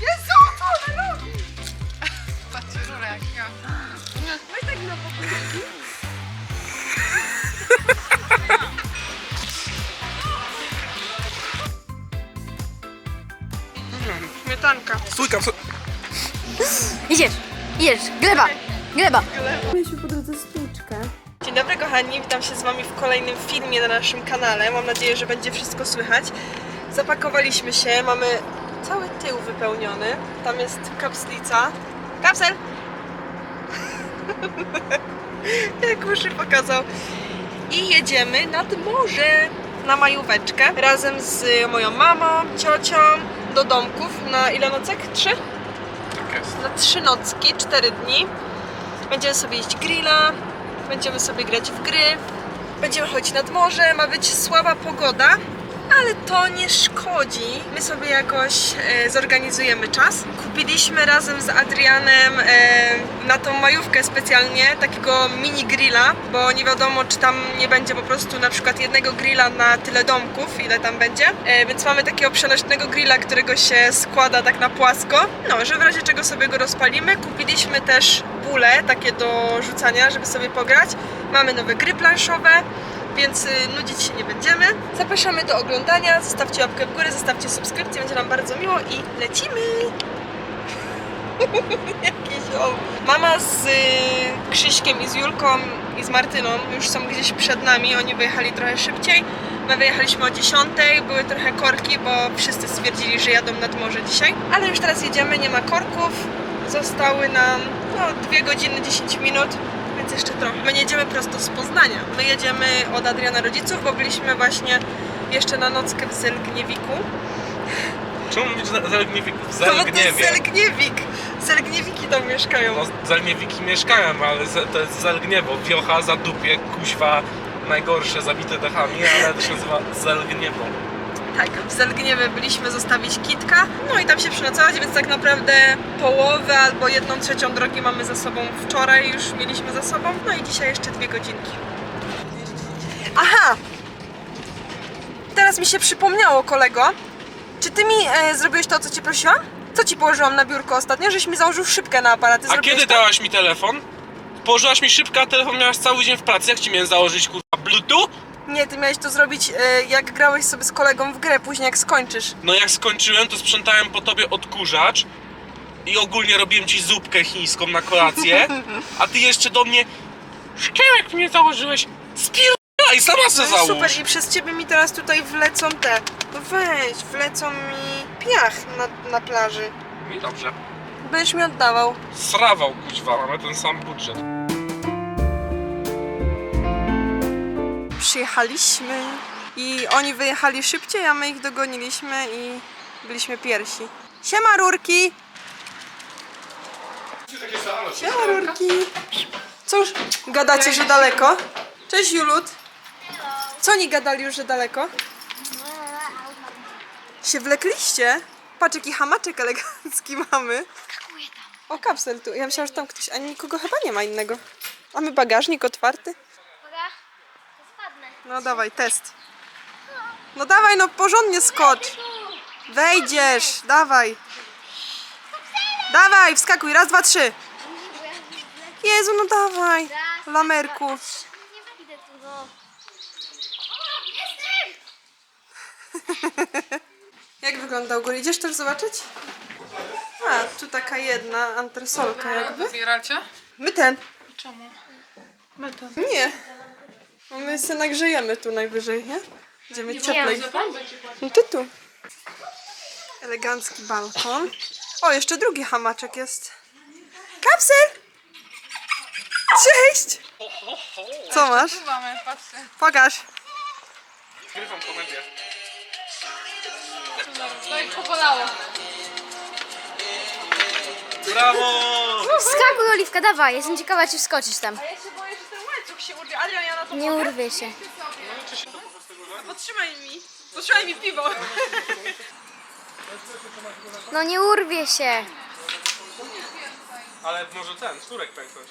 Jezu, to ona robi! Patrzcie, rura jaka. No i tak na pokój. Śmietanka. Stójka, stój- Idziesz, idziesz, gleba, gleba. Mieliśmy po drodze stłuczkę. Dzień dobry kochani, witam się z Wami w kolejnym filmie na naszym kanale. Mam nadzieję, że będzie wszystko słychać. Zapakowaliśmy się, mamy cały tył wypełniony. Tam jest kapslica. Kapsel! Jak uszy pokazał. I jedziemy nad morze na majóweczkę razem z moją mamą, ciocią do domków na ile nocek? Trzy? Tak jest. na trzy nocki, cztery dni. Będziemy sobie jeść grilla, będziemy sobie grać w gry, będziemy chodzić nad morze, ma być słaba pogoda, ale to nie szkodzi. My sobie jakoś e, zorganizujemy czas. Kupiliśmy razem z Adrianem e, na tą majówkę specjalnie takiego mini grilla, bo nie wiadomo, czy tam nie będzie po prostu na przykład jednego grilla na tyle domków, ile tam będzie. E, więc mamy takiego przenośnego grilla, którego się składa tak na płasko. No, że w razie czego sobie go rozpalimy. Kupiliśmy też bóle takie do rzucania, żeby sobie pograć. Mamy nowe gry planszowe więc y, nudzić się nie będziemy. Zapraszamy do oglądania, zostawcie łapkę w górę, zostawcie subskrypcję, będzie nam bardzo miło i lecimy! Jakiś o. Mama z y, Krzyśkiem i z Julką i z Martyną już są gdzieś przed nami, oni wyjechali trochę szybciej. My wyjechaliśmy o 10, były trochę korki, bo wszyscy stwierdzili, że jadą nad morze dzisiaj. Ale już teraz jedziemy, nie ma korków. Zostały nam no, 2 godziny 10 minut, więc jeszcze trochę. My nie jedziemy prosto z Poznania. My jedziemy od Adriana rodziców, bo byliśmy właśnie jeszcze na nockę w Zelgniewiku. Czemu mówić za- Zelgniewik? No bo to Zelgniewie. Zelgniewik. Zelgniewiki tam mieszkają. No, Zelgniewiki mieszkają, ale ze- to jest Zelgniewo. Wiocha, zadupie, kuźwa, najgorsze, zabite dechami, ale to się nazywa Zelgniewo. Tak, w Zelgniewie byliśmy zostawić kitka, no i tam się przenocować, więc tak naprawdę połowę albo jedną trzecią drogi mamy za sobą wczoraj, już mieliśmy za sobą, no i dzisiaj jeszcze dwie godzinki. Aha! Teraz mi się przypomniało, kolego. Czy ty mi e, zrobiłeś to, co cię prosiłam? Co ci położyłam na biurko ostatnio? Żeś mi założył szybkę na aparaty. A Zrobiłeś kiedy to? dałaś mi telefon? Położyłaś mi szybko, a telefon miałaś cały dzień w pracy. Jak ci miałem założyć, kurwa, bluetooth? Nie, ty miałeś to zrobić, e, jak grałeś sobie z kolegą w grę, później jak skończysz. No jak skończyłem, to sprzątałem po tobie odkurzacz i ogólnie robiłem ci zupkę chińską na kolację, a ty jeszcze do mnie szkiełek mnie założyłeś, spierdolaj, sama se i załóż. super, i przez ciebie mi teraz tutaj wlecą te. No weź, wlecą mi piach na, na plaży. I dobrze. Będziesz mi oddawał. Srawał, kuźwa, mamy ten sam budżet. Przyjechaliśmy i oni wyjechali szybciej, a my ich dogoniliśmy i byliśmy pierwsi. Siema rurki! Siema rurki! Cóż, gadacie, że daleko? Cześć Julut! Co oni gadali już, że daleko? Się wlekliście? Patrz, jaki hamaczek elegancki mamy. O, kapsel tu. Ja myślałam, że tam ktoś, a nikogo chyba nie ma innego. Mamy bagażnik otwarty. No dawaj, test. No dawaj, no porządnie skocz. Wejdziesz, dawaj. Dawaj, wskakuj, raz, dwa, trzy. Jezu, no dawaj. Lamerku. Jak wygląda u góry? Idziesz też zobaczyć? A, tu taka jedna antresolka jakby. Zbieracie? My ten. Czemu? Nie. No My się nagrzejemy tu najwyżej, nie? Będziemy cieplej. Będzie No to tu. Elegancki balkon. O, jeszcze drugi hamaczek jest. Kapsel! Cześć! Co masz? Pokaż. Grywam komedię. No i pobolało. Brawo! Skakuj Oliwka, dawaj, jestem ciekawa czy wskoczysz tam. Ja się urwie. Adrian, ja na to Nie urwie się. Potrzymaj mi. Potrzymaj mi piwo. No nie urwie się. Ale może ten, sznurek pęknąć.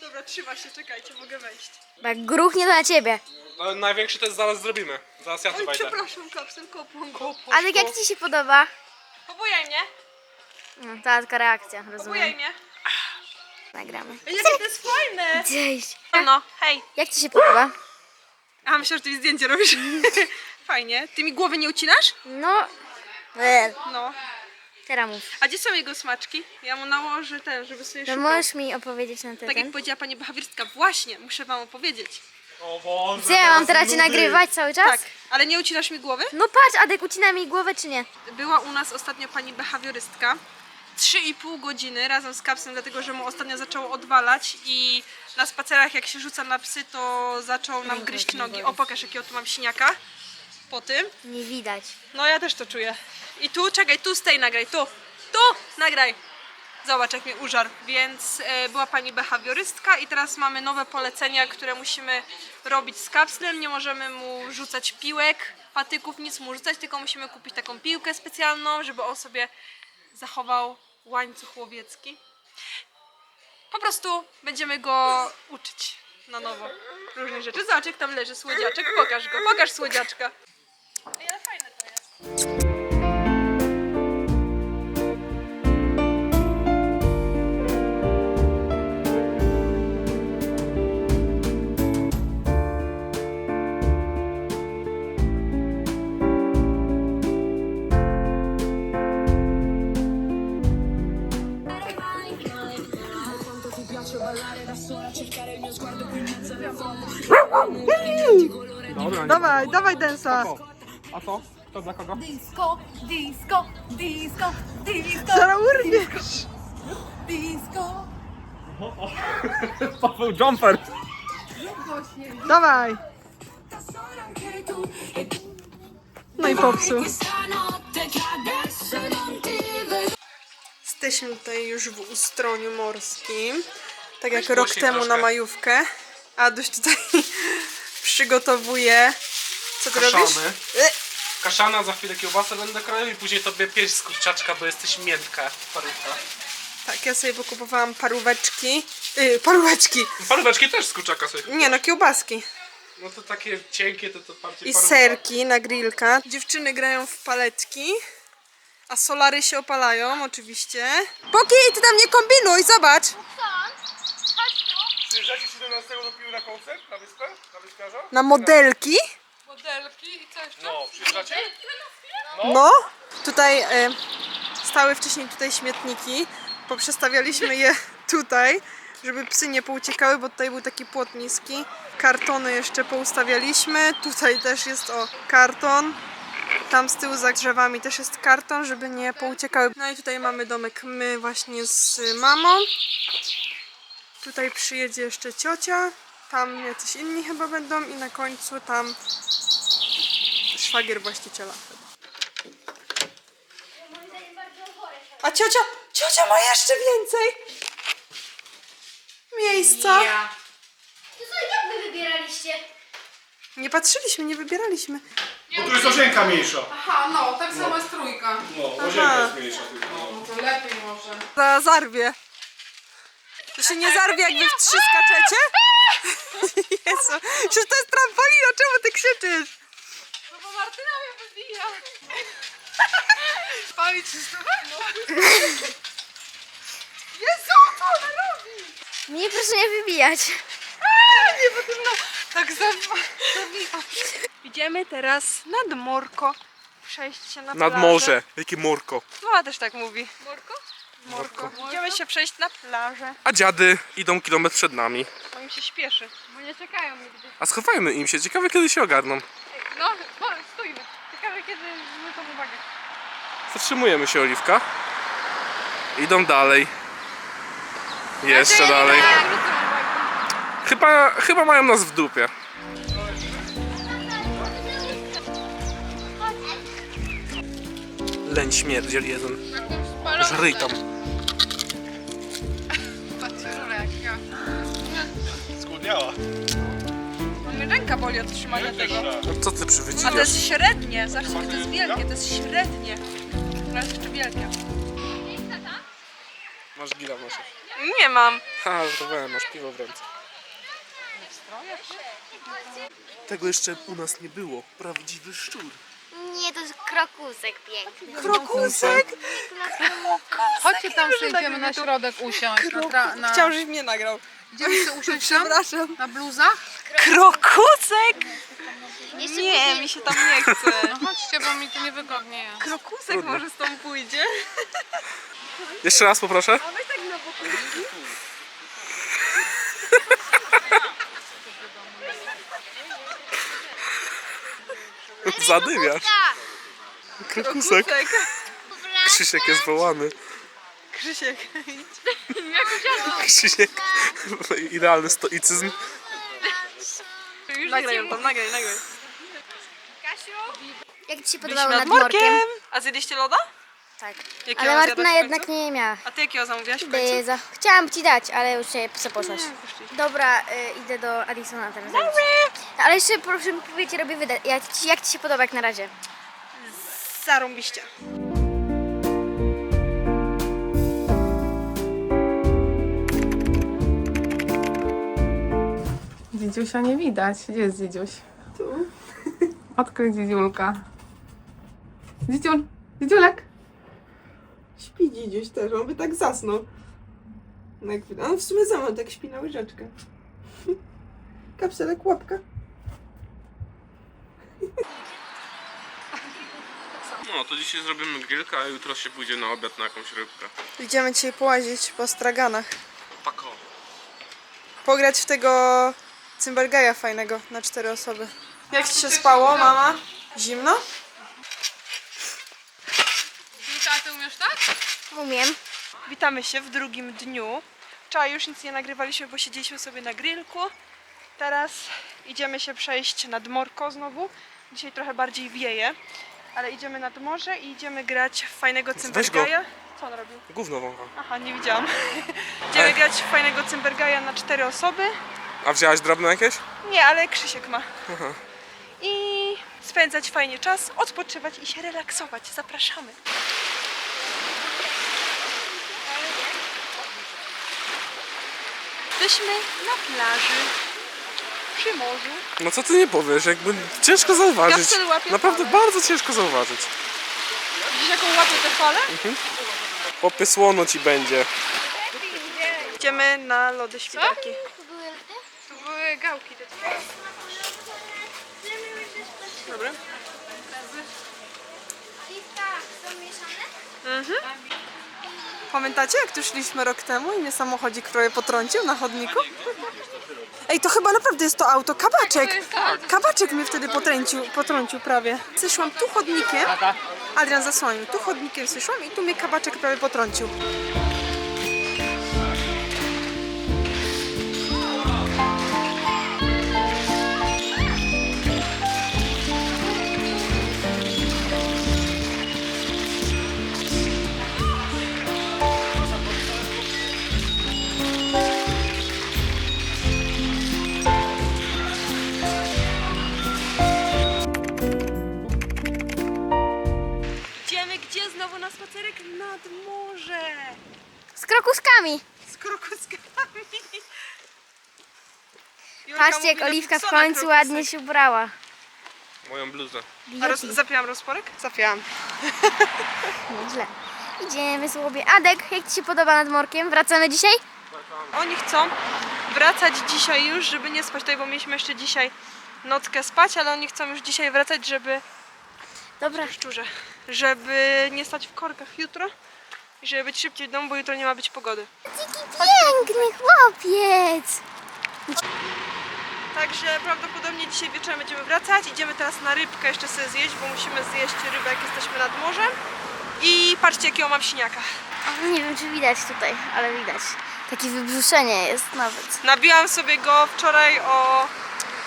Dobra, trzyma się, czekajcie, mogę wejść. Bo jak gruchnie to na ciebie. No, największy test zaraz zrobimy. Zaraz ja tu Oj, wejdę. przepraszam, kapsel kopą. Adek, jak ci się podoba? Pobujaj mnie, No, to taka reakcja, pobujaj rozumiem. mnie. Nagramy. Jakie to jest fajne! Cześć. No, hej. Jak ci się podoba? A, myślę, że ty mi zdjęcie robisz. Fajnie. Ty mi głowy nie ucinasz? No. No. teraz mów. A gdzie są jego smaczki? Ja mu nałożę ten, żeby sobie No szukał. możesz mi opowiedzieć na ten Tak jak powiedziała pani behawioristka, właśnie, muszę wam opowiedzieć. O Boże, Co, ja mam teraz cię nudy. nagrywać cały czas? Tak, ale nie ucinasz mi głowy? No patrz, Adek, ucina mi głowę czy nie? Była u nas ostatnio pani behawiorystka. 3,5 godziny razem z kapsem, dlatego że mu ostatnio zaczęło odwalać i na spacerach jak się rzuca na psy, to zaczął nam gryźć nogi. O, pokaż jakiego tu mam siniaka po tym. Nie widać. No ja też to czuję. I tu, czekaj, tu stej nagraj, tu, tu nagraj. Zobacz jak mnie użarł. Więc e, była pani behawiorystka i teraz mamy nowe polecenia, które musimy robić z kapslem. Nie możemy mu rzucać piłek, patyków, nic mu rzucać, tylko musimy kupić taką piłkę specjalną, żeby on sobie zachował łańcuch łowiecki. Po prostu będziemy go uczyć na nowo różnych rzeczy. Zobacz jak tam leży słodziaczek, pokaż go, pokaż słodziaczka. Ej, ale fajne to jest. Dawaj, dawaj densa. A to? To dla kogo? Disco, disco, disco, disco, Zaraz urwiesz. disco. Paweł Jumper. Dawaj. No i popsuł. Jesteśmy tutaj już w ustroniu morskim. Tak jak rok temu na majówkę. Aduś tutaj przygotowuje. Co ty robisz? Kaszany. E, Kaszana, za chwilę kiełbasę będę kroił i później tobie pieść z kurczaczka, bo jesteś miętka, parówka. Tak, ja sobie pokupowałam paróweczki. Yy, paróweczki. Paróweczki też z kurczaka sobie. Nie no, kiełbaski. No to takie cienkie, to to bardziej I parówka. serki na grillka. Dziewczyny grają w paletki. A solary się opalają, oczywiście. Poki, ty tam nie kombinuj, zobacz! Przyjeżdżacie 17 do pił na koncert na wyspę? Na wyspiarza? Na modelki. Modelki i co jeszcze? No, przyjeżdżacie? No. Tutaj e, stały wcześniej tutaj śmietniki. Poprzestawialiśmy je tutaj, żeby psy nie pouciekały, bo tutaj był taki płot niski. Kartony jeszcze poustawialiśmy. Tutaj też jest o karton. Tam z tyłu za drzewami też jest karton, żeby nie pouciekały. No i tutaj mamy domek my właśnie z mamą. Tutaj przyjedzie jeszcze ciocia. Tam jacyś inni chyba będą i na końcu tam szwagier właściciela. A ciocia, ciocia ma jeszcze więcej miejsca. To co, jak wy wybieraliście? Nie patrzyliśmy, nie wybieraliśmy. Bo tu jest łazienka mniejsza. Aha, no, tak samo jest trójka. No, łazienka jest mniejsza tylko. No to lepiej może. Za zarwie. To się nie zarwie, jak wy w trzy skaczecie? Jezu, przecież to jest trampolina, czemu ty krzyczysz? No bo Martyna mnie wybija. Palić się z Jezu, co ona robi? Mnie proszę nie wybijać. Nie, bo ty no, tak zabija. Idziemy teraz nad morko. Przejść się na Nad plażę. morze. Jakie morko. Mama też tak mówi. Morko? Morko. Idziemy się przejść na plażę. A dziady idą kilometr przed nami. Bo im się śpieszy. Bo nie czekają nigdy. A schowajmy im się. Ciekawe kiedy się ogarną. No, bo stójmy. Ciekawe kiedy zwrócą uwagę. Zatrzymujemy się, Oliwka. Idą dalej. Jeszcze dalej. Tak, zwrócą uwagę. Chyba, chyba mają nas w dupie. Leń śmierdziel jeden. Żryj tam. Patrzcie, rura jaka. Mnie ręka boli od trzymania tego. No co ty A to jest średnie. Zobaczcie, jakie to jest wielkie. To jest średnie. To jest jeszcze wielkie. Masz gila w nosie. Nie mam. Ha, żartowałem, masz piwo w ręce. Tego jeszcze u nas nie było. Prawdziwy szczur. Nie, to jest krokusek piękny. Krokusek? Chodźcie tam, przejdziemy na środek usiąść. Na, tra- na... Chciałam, żebyś mnie nagrał. Idziemy sobie usiąść tam? Przepraszam. Na bluzach? Krokusek? Jeszcze Nie, później- mi się tam nie chce. No chodźcie, bo mi to niewygodnie jest. Krokusek może stąd pójdzie. Jeszcze raz poproszę. Zadymiasz. Krokusek. Krzysiek jest wołany. Krzysiek. Krzysiek. Idealny stoicyzm. Nagraj ją tam, nagraj, nagraj. Jak ci się podobało nad morkiem? A zjedliście loda? Tak. Jakiego Ale Martyna jednak końcu? nie miała. A ty jakiego zamówiłaś w końcu? Dyza. Chciałam ci dać, ale już się poszłaś. Dobra, y, idę do Addisona teraz. Ale jeszcze proszę mi powiedzieć, robię wyda. Jak ci, jak ci się podoba jak na razie? Zarąbiście. Dzidziusia nie widać. Gdzie jest Dzidziuś? Tu. Odkryj Dzidziulka. Dzidziul, Dzidziulek. Śpi dziś też, on by tak zasnął. No jak, on w sumie za mną tak śpi na łyżeczkę. Kapselek łapka. No to dzisiaj zrobimy grillka, a jutro się pójdzie na obiad na jakąś rybkę. Idziemy dzisiaj połazić po straganach. Pako. Pograć w tego cymbergaja fajnego na cztery osoby. Jak ci się spało, mama? Zimno? Dzidziulka, a ty umiesz tak? Umiem. Witamy się w drugim dniu. Wczoraj już nic nie nagrywaliśmy, bo siedzieliśmy sobie na grillku. Teraz idziemy się przejść nad morko znowu. Dzisiaj trochę bardziej wieje, ale idziemy nad morze i idziemy grać w fajnego cymbergaja. Co on robił? Gówno wącha. Aha, nie widziałam. Idziemy grać w fajnego cymbergaja na cztery osoby. A wzięłaś drobne jakieś? Nie, ale Krzysiek ma. I spędzać fajnie czas, odpoczywać i się relaksować. Zapraszamy. Jesteśmy na plaży przy morzu. No co ty nie powiesz, jakby ciężko zauważyć. Ja wtedy łapię Naprawdę falę. bardzo ciężko zauważyć. Widzisz jaką łapię te fale? Popy słono ci będzie. Idziemy na lody świderki. Tu były gałki. Dobra. Pamiętacie, jak tu szliśmy rok temu i mnie samochodzik prawie potrącił na chodniku? Ej, to chyba naprawdę jest to auto. Kabaczek! Kabaczek mnie wtedy potrącił, potrącił prawie. Zeszłam tu chodnikiem. Adrian zasłonił. Tu chodnikiem zeszłam i tu mnie kabaczek prawie potrącił. Krokuskami. Z krokuskami. Julka Patrzcie, mówi jak na Oliwka w końcu krokusek. ładnie się ubrała. Moją bluzę. A roz, Beauty. zapiłam rozporek? Zapiłam. Nieźle. Idziemy sobie. Adek, jak ci się podoba nad morkiem? Wracamy dzisiaj? Oni chcą wracać dzisiaj już, żeby nie spać tutaj, bo mieliśmy jeszcze dzisiaj nockę spać, ale oni chcą już dzisiaj wracać, żeby Dobra. szczurze, żeby nie stać w korkach jutro i żeby być szybciej w domu, bo jutro nie ma być pogody. Piękny chłopiec. Także prawdopodobnie dzisiaj wieczorem będziemy wracać. Idziemy teraz na rybkę jeszcze sobie zjeść, bo musimy zjeść rybę jak jesteśmy nad morzem. I patrzcie jakiego mam siniaka. Nie wiem, czy widać tutaj, ale widać. Takie wybrzuszenie jest nawet. Nabiłam sobie go wczoraj o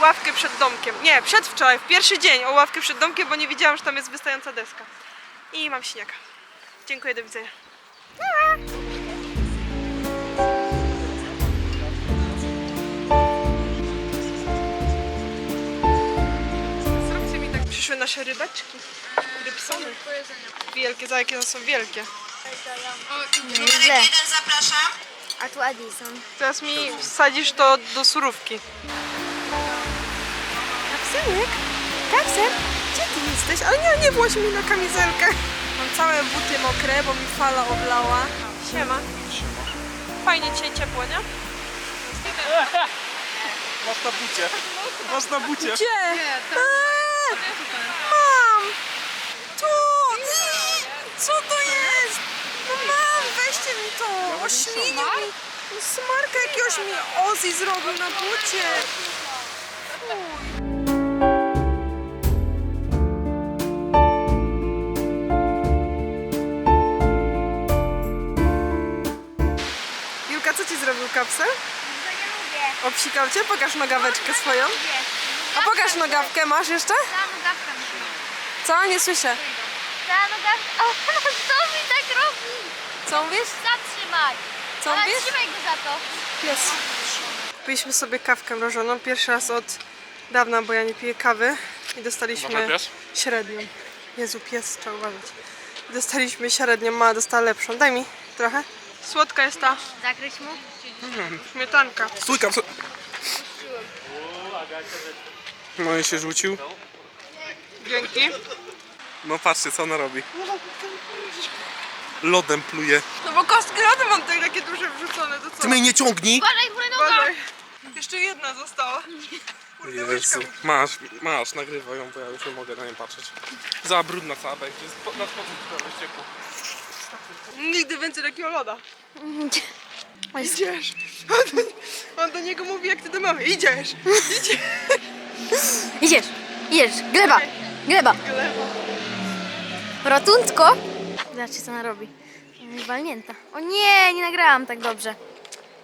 ławkę przed domkiem. Nie, przedwczoraj, w pierwszy dzień o ławkę przed domkiem, bo nie widziałam, że tam jest wystająca deska. I mam siniaka. Dziękuję, do widzenia. Zróbcie mi tak. Przyszły nasze rybeczki. Rybsony. Wielkie, za jakie one są wielkie. Nieźle. A tu Addison. Teraz mi wsadzisz to do surówki. Janek? Kapsel? Gdzie ty jesteś? Ale nie, nie włoś mi na kamizelkę. Mam całe buty mokre, bo mi fala oblała. Siema. Fajnie dzisiaj ciepło, nie? Masz na bucie. Masz na bucie. Gdzie? Eee, mam! Tu! Co to jest? No mam, weźcie mi to! Oślinił mi! Smarka jakiegoś mi Ozzy zrobił na bucie! Obsikał cię? Pokaż nogaweczkę swoją. A pokaż nogawkę, masz jeszcze? Ta nogawka mi się Co? Nie słyszę. Ta nogawka... O, co mi tak robi? Co mówisz? Zatrzymaj. Co mówisz? trzymaj go za to. Jest. Kupiliśmy sobie kawkę mrożoną. Pierwszy raz od dawna, bo ja nie piję kawy. I dostaliśmy Uważaj, pies. średnią. Jezu, pies, trzeba uważać. Dostaliśmy średnią, mama dostała lepszą. Daj mi trochę. Słodka jest ta Zakryć mu? śmietanka. Stój, kapsel. No i się rzucił. Dzięki. No patrzcie, co ona robi. Lodem pluje. No bo kostki lody mam tutaj takie duże wrzucone, to co? Ty mnie nie ciągnij! Uważaj, hulajnoga! Uważaj. Jeszcze jedna została. Kurde, łyżka Jezu. mi- Masz, masz, nagrywaj ją, bo ja już nie mogę na nią patrzeć. Za brudna cała będzie, spo- na spodnie trochę ściekło. Nigdy więcej takiego loda. Idziesz. On do, on do niego mówi, jak ty do mamy. Idziesz. Idziesz. Idziesz, idziesz. Gleba, gleba. Gleba. Rotundko. Zobaczcie, co ona robi. Jest walnięta. O nie, nie nagrałam tak dobrze.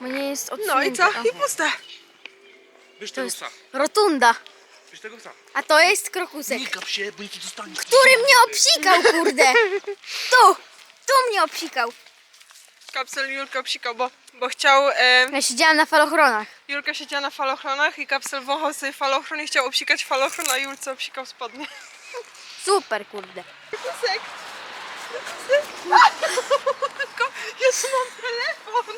Bo nie jest No i odsunięta. co? I puste. Bierz To tego jest psa, rotunda. bierz tego psa. A to jest krokusek. Nie kap się, bo nie ci dostanie. Który mnie obsikał, kurde. Tu, tu mnie obsikał. Kapsel Julka psikał, bo, bo chciał... E, Ja siedziałam na falochronach. Julka siedziała na falochronach i kapsel wąchał sobie falochron i chciał obsikać falochron, a Julce obsikał spodnie. Super, kurde. Kusek. Tylko Jezu, mam telefon.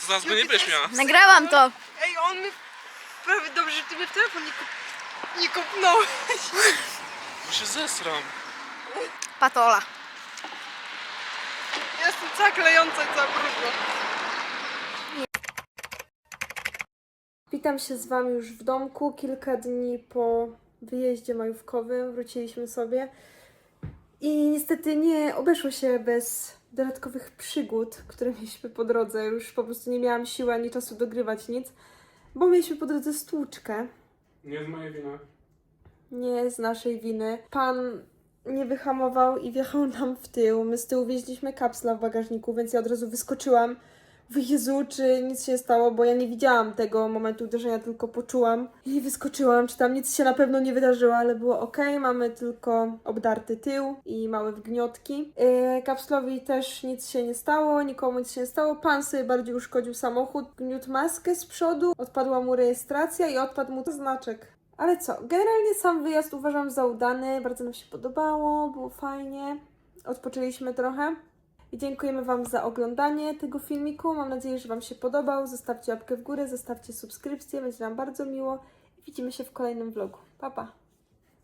To zaraz go nie będziesz miała. Nagrałam to. Ej, on mi... Prawie dobrze, że ty mnie w telefon nie, kup... nie kopnąłeś. Bo się zesram. Patola. Klejąca i cała brudna. Witam się z Wami już w domku. Kilka dni po wyjeździe majówkowym wróciliśmy sobie. I niestety nie obeszło się bez dodatkowych przygód, które mieliśmy po drodze. Już po prostu nie miałam siły ani czasu dogrywać nic, bo mieliśmy po drodze stłuczkę. Nie z mojej winy. Nie z naszej winy. Pan nie wyhamował i wjechał nam w tył. My z tyłu wieźliśmy kapsla w bagażniku, więc ja od razu wyskoczyłam. Mówię, Jezu, czy nic się stało, bo ja nie widziałam tego momentu uderzenia, tylko poczułam. I wyskoczyłam, czy tam nic się na pewno nie wydarzyło, ale było ok. Mamy tylko obdarty tył i małe wgniotki. Yy, kapslowi też nic się nie stało, nikomu nic się nie stało. Pan sobie bardziej uszkodził samochód, gniótł maskę z przodu, odpadła mu rejestracja i odpadł mu znaczek. Ale co, generalnie sam wyjazd uważam za udany, bardzo nam się podobało, było fajnie, odpoczęliśmy trochę. I dziękujemy Wam za oglądanie tego filmiku. Mam nadzieję, że Wam się podobał. Zostawcie łapkę w górę, zostawcie subskrypcję, będzie nam bardzo miło. I widzimy się w kolejnym vlogu. Pa, pa!